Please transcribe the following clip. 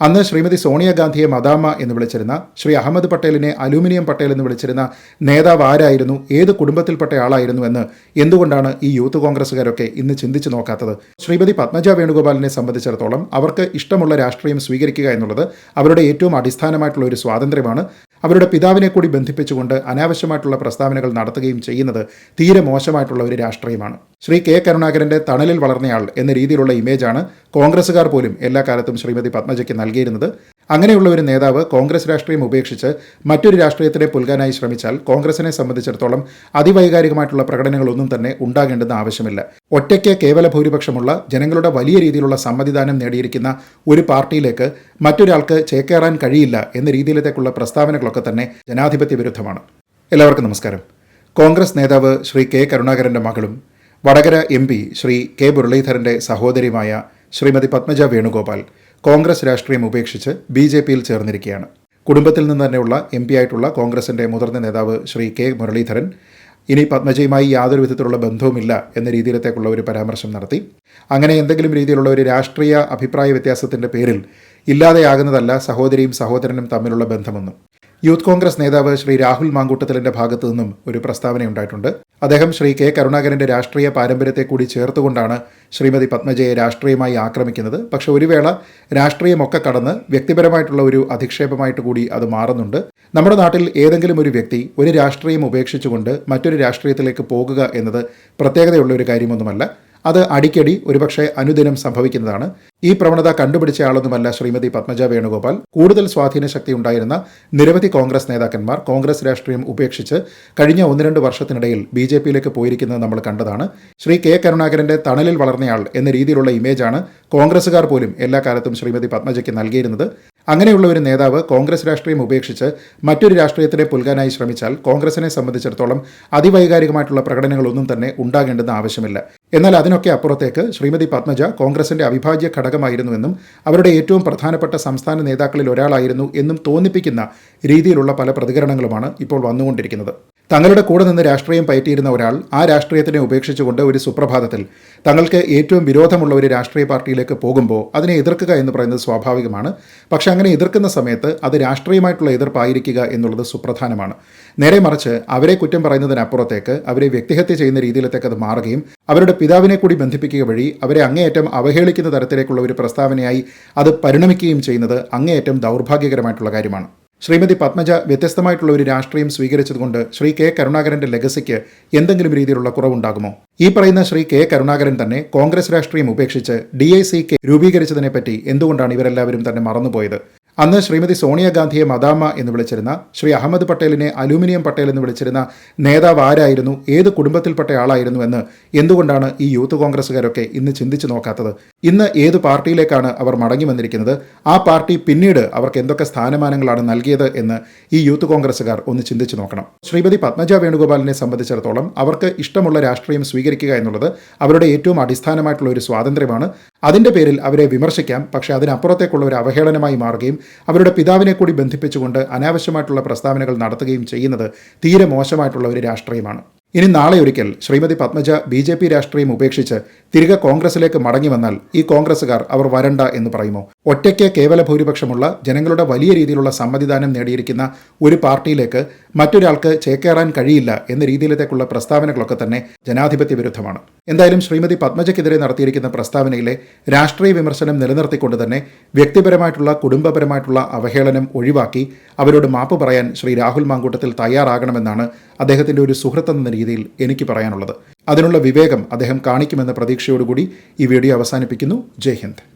അന്ന് ശ്രീമതി സോണിയാഗാന്ധിയെ മദാമ എന്ന് വിളിച്ചിരുന്ന ശ്രീ അഹമ്മദ് പട്ടേലിനെ അലൂമിനിയം പട്ടേൽ എന്ന് വിളിച്ചിരുന്ന നേതാവ് ആരായിരുന്നു ഏത് കുടുംബത്തിൽപ്പെട്ട ആളായിരുന്നു എന്ന് എന്തുകൊണ്ടാണ് ഈ യൂത്ത് കോൺഗ്രസ്സുകാരൊക്കെ ഇന്ന് ചിന്തിച്ചു നോക്കാത്തത്? ശ്രീമതി പത്മജ വേണുഗോപാലിനെ സംബന്ധിച്ചിടത്തോളം അവർക്ക് ഇഷ്ടമുള്ള രാഷ്ട്രീയം സ്വീകരിക്കുക എന്നുള്ളത് അവരുടെ ഏറ്റവും അടിസ്ഥാനമായിട്ടുള്ള ഒരു സ്വാതന്ത്ര്യമാണ്. അവരുടെ പിതാവിനെ കൂടി ബന്ധിപ്പിച്ചുകൊണ്ട് അനാവശ്യമായിട്ടുള്ള പ്രസ്താവനകൾ നടത്തുകയും ചെയ്യുന്നത് തീരെ മോശമായിട്ടുള്ള ഒരു രാഷ്ട്രീയമാണ്. ശ്രീ കെ കരുണാകരന്റെ തണലിൽ വളർന്നയാൾ എന്ന രീതിയിലുള്ള ഇമേജാണ് കോൺഗ്രസ്സുകാർ പോലും എല്ലാ കാലത്തും ശ്രീമതി പത്മജയ്ക്ക് നൽകിയിരുന്നത്. അങ്ങനെയുള്ള ഒരു നേതാവ് കോൺഗ്രസ് രാഷ്ട്രീയം ഉപേക്ഷിച്ച് മറ്റൊരു രാഷ്ട്രീയത്തിനെ പുൽകാനായി ശ്രമിച്ചാൽ കോൺഗ്രസിനെ സംബന്ധിച്ചിടത്തോളം അതിവൈകാരികമായിട്ടുള്ള പ്രകടനങ്ങളൊന്നും തന്നെ ഉണ്ടാകേണ്ടെന്ന് ആവശ്യമില്ല. ഒറ്റയ്ക്ക് കേവല ഭൂരിപക്ഷമുള്ള ജനങ്ങളുടെ വലിയ രീതിയിലുള്ള സമ്മതിദാനം നേടിയിരിക്കുന്ന ഒരു പാർട്ടിയിലേക്ക് മറ്റൊരാൾക്ക് ചേക്കേറാൻ കഴിയില്ല എന്ന രീതിയിലേക്കുള്ള പ്രസ്താവനകളൊക്കെ തന്നെ ജനാധിപത്യ വിരുദ്ധമാണ് എല്ലാവർക്കും നമസ്കാരം. കോൺഗ്രസ് നേതാവ് ശ്രീ കെ കരുണാകരന്റെ മകളും Vadakara M P Shri K മുരളീധരന്റെ സഹോദരിയുമായ ശ്രീമതി പത്മജ വേണുഗോപാൽ കോൺഗ്രസ് രാഷ്ട്രീയം ഉപേക്ഷിച്ച് ബി ജെ പിയിൽ ചേർന്നിരിക്കുകയാണ്. കുടുംബത്തിൽ നിന്ന് തന്നെയുള്ള എം പി ആയിട്ടുള്ള കോൺഗ്രസിന്റെ മുതിർന്ന നേതാവ് ശ്രീ കെ മുരളീധരൻ ഇനി പത്മജയുമായി യാതൊരു വിധത്തിലുള്ള ബന്ധവുമില്ല എന്ന രീതിയിലത്തേക്കുള്ള ഒരു പരാമർശം നടത്തി. അങ്ങനെ എന്തെങ്കിലും രീതിയിലുള്ള ഒരു രാഷ്ട്രീയ അഭിപ്രായ വ്യത്യാസത്തിന്റെ പേരിൽ ഇല്ലാതെയാകുന്നതല്ല സഹോദരിയും സഹോദരനും തമ്മിലുള്ള ബന്ധമൊന്നും യൂത്ത് കോൺഗ്രസ് നേതാവ് ശ്രീ രാഹുൽ മാങ്കൂട്ടത്തിലിന്റെ ഭാഗത്തു നിന്നും ഒരു പ്രസ്താവനയുണ്ടായിട്ടുണ്ട് അദ്ദേഹം ശ്രീ കെ കരുണാകരന്റെ രാഷ്ട്രീയ പാരമ്പര്യത്തെ കൂടി ചേർത്തുകൊണ്ടാണ് ശ്രീമതി പത്മജയെ രാഷ്ട്രീയമായി ആക്രമിക്കുന്നത്. പക്ഷെ ഒരു വേള രാഷ്ട്രീയമൊക്കെ കടന്ന് വ്യക്തിപരമായിട്ടുള്ള ഒരു അധിക്ഷേപമായിട്ട് കൂടി അത് മാറുന്നുണ്ട്. നമ്മുടെ നാട്ടിൽ ഏതെങ്കിലും ഒരു വ്യക്തി ഒരു രാഷ്ട്രീയം ഉപേക്ഷിച്ചുകൊണ്ട് മറ്റൊരു രാഷ്ട്രീയത്തിലേക്ക് പോകുക എന്നത് പ്രത്യേകതയുള്ള ഒരു കാര്യമൊന്നുമല്ല. അത് അടിക്കടി ഒരുപക്ഷെ അനുദിനം സംഭവിക്കുന്നതാണ്. ഈ പ്രവണത കണ്ടുപിടിച്ച ആളൊന്നുമല്ല ശ്രീമതി പത്മജ വേണുഗോപാൽ. കൂടുതൽ സ്വാധീന ശക്തി ഉണ്ടായിരുന്ന നിരവധി കോൺഗ്രസ് നേതാക്കന്മാർ കോൺഗ്രസ് രാഷ്ട്രീയം ഉപേക്ഷിച്ച് കഴിഞ്ഞ ഒന്ന് രണ്ട് വർഷത്തിനിടയിൽ ബി ജെ പിയിലേക്ക് പോയിരിക്കുന്നത് നമ്മൾ കണ്ടതാണ്. ശ്രീ കെ കരുണാകരന്റെ തണലിൽ വളർന്നയാൾ എന്ന രീതിയിലുള്ള ഇമേജാണ് കോൺഗ്രസുകാർ പോലും എല്ലാ കാലത്തും ശ്രീമതി പത്മജയ്ക്ക് നൽകിയിരുന്നത്. അങ്ങനെയുള്ള ഒരു നേതാവ് കോൺഗ്രസ് രാഷ്ട്രീയം ഉപേക്ഷിച്ച് മറ്റൊരു രാഷ്ട്രീയത്തിനെ പുൽകാനായി ശ്രമിച്ചാൽ കോൺഗ്രസിനെ സംബന്ധിച്ചിടത്തോളം അതിവൈകാരികമായിട്ടുള്ള പ്രകടനങ്ങളൊന്നും തന്നെ ഉണ്ടാകേണ്ടെന്ന് ആവശ്യമില്ല. എന്നാൽ അതിനൊക്കെ അപ്പുറത്തേക്ക് ശ്രീമതി പത്മജ കോൺഗ്രസിന്റെ അവിഭാജ്യ ഘടകമായിരുന്നുവെന്നും അവരുടെ ഏറ്റവും പ്രധാനപ്പെട്ട സംസ്ഥാന നേതാക്കളിൽ ഒരാളായിരുന്നു എന്നും തോന്നിപ്പിക്കുന്ന രീതിയിലുള്ള പല പ്രതികരണങ്ങളുമാണ് ഇപ്പോൾ വന്നുകൊണ്ടിരിക്കുന്നത്. തങ്ങളുടെ കൂടെ നിന്ന് രാഷ്ട്രീയം പയറ്റിയിരുന്ന ഒരാൾ ആ രാഷ്ട്രീയത്തിനെ ഉപേക്ഷിച്ചുകൊണ്ട് ഒരു സുപ്രഭാതത്തിൽ തങ്ങൾക്ക് ഏറ്റവും വിരോധമുള്ള ഒരു രാഷ്ട്രീയ പാർട്ടിയിലേക്ക് പോകുമ്പോൾ അതിനെ എതിർക്കുക എന്ന് പറയുന്നത് സ്വാഭാവികമാണ്. പക്ഷേ അങ്ങനെ എതിർക്കുന്ന സമയത്ത് അത് രാഷ്ട്രീയമായിട്ടുള്ള എതിർപ്പായിരിക്കുക എന്നുള്ളത് സുപ്രധാനമാണ്. നേരെ മറിച്ച് അവരെ കുറ്റം പറയുന്നതിനപ്പുറത്തേക്ക് അവരെ വ്യക്തിഹത്യ ചെയ്യുന്ന രീതിയിലത്തേക്ക് അത് മാറുകയും അവരുടെ പിതാവിനെ കൂടി ബന്ധിപ്പിക്കുക വഴി അവരെ അങ്ങേയറ്റം അവഹേളിക്കുന്ന തരത്തിലേക്കുള്ള ഒരു പ്രസ്താവനയായി അത് പരിണമിക്കുകയും ചെയ്യുന്നത് അങ്ങേയറ്റം ദൗർഭാഗ്യകരമായിട്ടുള്ള കാര്യമാണ്. ശ്രീമതി പത്മജ വ്യത്യസ്തമായിട്ടുള്ള ഒരു രാഷ്ട്രീയം സ്വീകരിച്ചതുകൊണ്ട് ശ്രീ കെ കരുണാകരന്റെ ലെഗസിക്ക് എന്തെങ്കിലും രീതിയിലുള്ള കുറവുണ്ടാകുമോ? ഈ പറയുന്ന ശ്രീ കെ കരുണാകരൻ തന്നെ കോൺഗ്രസ് രാഷ്ട്രീയം ഉപേക്ഷിച്ച് ഡി ഐ സി കെ രൂപീകരിച്ചതിനെപ്പറ്റി എന്തുകൊണ്ടാണ് ഇവരെല്ലാവരും തന്നെ മറന്നുപോയത്? അന്ന് ശ്രീമതി സോണിയാഗാന്ധിയെ മദാമ എന്ന് വിളിച്ചിരുന്ന ശ്രീ അഹമ്മദ് പട്ടേലിനെ അലൂമിനിയം പട്ടേൽ എന്ന് വിളിച്ചിരുന്ന നേതാവ് ആരായിരുന്നു ഏത് കുടുംബത്തിൽപ്പെട്ട ആളായിരുന്നു എന്ന് എന്തുകൊണ്ടാണ് ഈ യൂത്ത് കോൺഗ്രസ്സുകാരൊക്കെ ഇന്ന് ചിന്തിച്ചു നോക്കാത്തത്? ഇന്ന് ഏത് പാർട്ടിയിലേക്കാണ് അവർ മടങ്ങി വന്നിരിക്കുന്നത്? ആ പാർട്ടി പിന്നീട് അവർക്ക് എന്തൊക്കെ സ്ഥാനമാനങ്ങളാണ് നൽകിയത് എന്ന് ഈ യൂത്ത് കോൺഗ്രസ്സുകാർ ഒന്ന് ചിന്തിച്ചു നോക്കണം. ശ്രീമതി പത്മജ വേണുഗോപാലിനെ സംബന്ധിച്ചിടത്തോളം അവർക്ക് ഇഷ്ടമുള്ള രാഷ്ട്രീയം സ്വീകരിക്കുക എന്നുള്ളത് അവരുടെ ഏറ്റവും അടിസ്ഥാനമായിട്ടുള്ള ഒരു സ്വാതന്ത്ര്യമാണ്. അതിന്റെ പേരിൽ അവരെ വിമർശിക്കാം പക്ഷേ അതിനപ്പുറത്തേക്കുള്ള ഒരു അവഹേളനമായി മാറുകയും അവരുടെ പിതാവിനെ കൂടി ബന്ധിപ്പിച്ചുകൊണ്ട് അനാവശ്യമായിട്ടുള്ള പ്രസ്താവനകൾ നടത്തുകയും ചെയ്യുന്നത് തീരെ മോശമായിട്ടുള്ള ഒരു രാഷ്ട്രീയമാണ്. ഇനി നാളെ ഒരിക്കൽ Shrimati Padmaja B J P രാഷ്ട്രീയം ഉപേക്ഷിച്ച് തിരികെ കോൺഗ്രസിലേക്ക് മടങ്ങി വന്നാൽ ഈ കോൺഗ്രസുകാർ അവർ വരണ്ട എന്ന് പറയുമോ? ഒറ്റയ്ക്ക് കേവല ഭൂരിപക്ഷമുള്ള ജനങ്ങളുടെ വലിയ രീതിയിലുള്ള സമ്മതിദാനം നേടിയിരിക്കുന്ന ഒരു പാർട്ടിയിലേക്ക് മറ്റൊരാൾക്ക് ചേക്കേറാൻ കഴിയില്ല എന്ന രീതിയിലേക്കുള്ള പ്രസ്താവനകളൊക്കെ തന്നെ ജനാധിപത്യ വിരുദ്ധമാണ്. എന്തായാലും ശ്രീമതി പത്മജയ്ക്കെതിരെ നടത്തിയിരിക്കുന്ന പ്രസ്താവനയിലെ രാഷ്ട്രീയ വിമർശനം നിലനിർത്തിക്കൊണ്ട് തന്നെ വ്യക്തിപരമായിട്ടുള്ള കുടുംബപരമായിട്ടുള്ള അവഹേളനം ഒഴിവാക്കി അവരോട് മാപ്പ് പറയാൻ ശ്രീ രാഹുൽ മാങ്കൂട്ടത്തിൽ തയ്യാറാകണമെന്നാണ് അദ്ദേഹത്തിന്റെ ഒരു സുഹൃത്തെന്ന രീതിയിൽ എനിക്ക് പറയാനുള്ളത്. അതിനുള്ള വിവേകം അദ്ദേഹം കാണിക്കുമെന്ന പ്രതീക്ഷയോടുകൂടി ഈ വീഡിയോ അവസാനിപ്പിക്കുന്നു. ജയ് ഹിന്ദ്.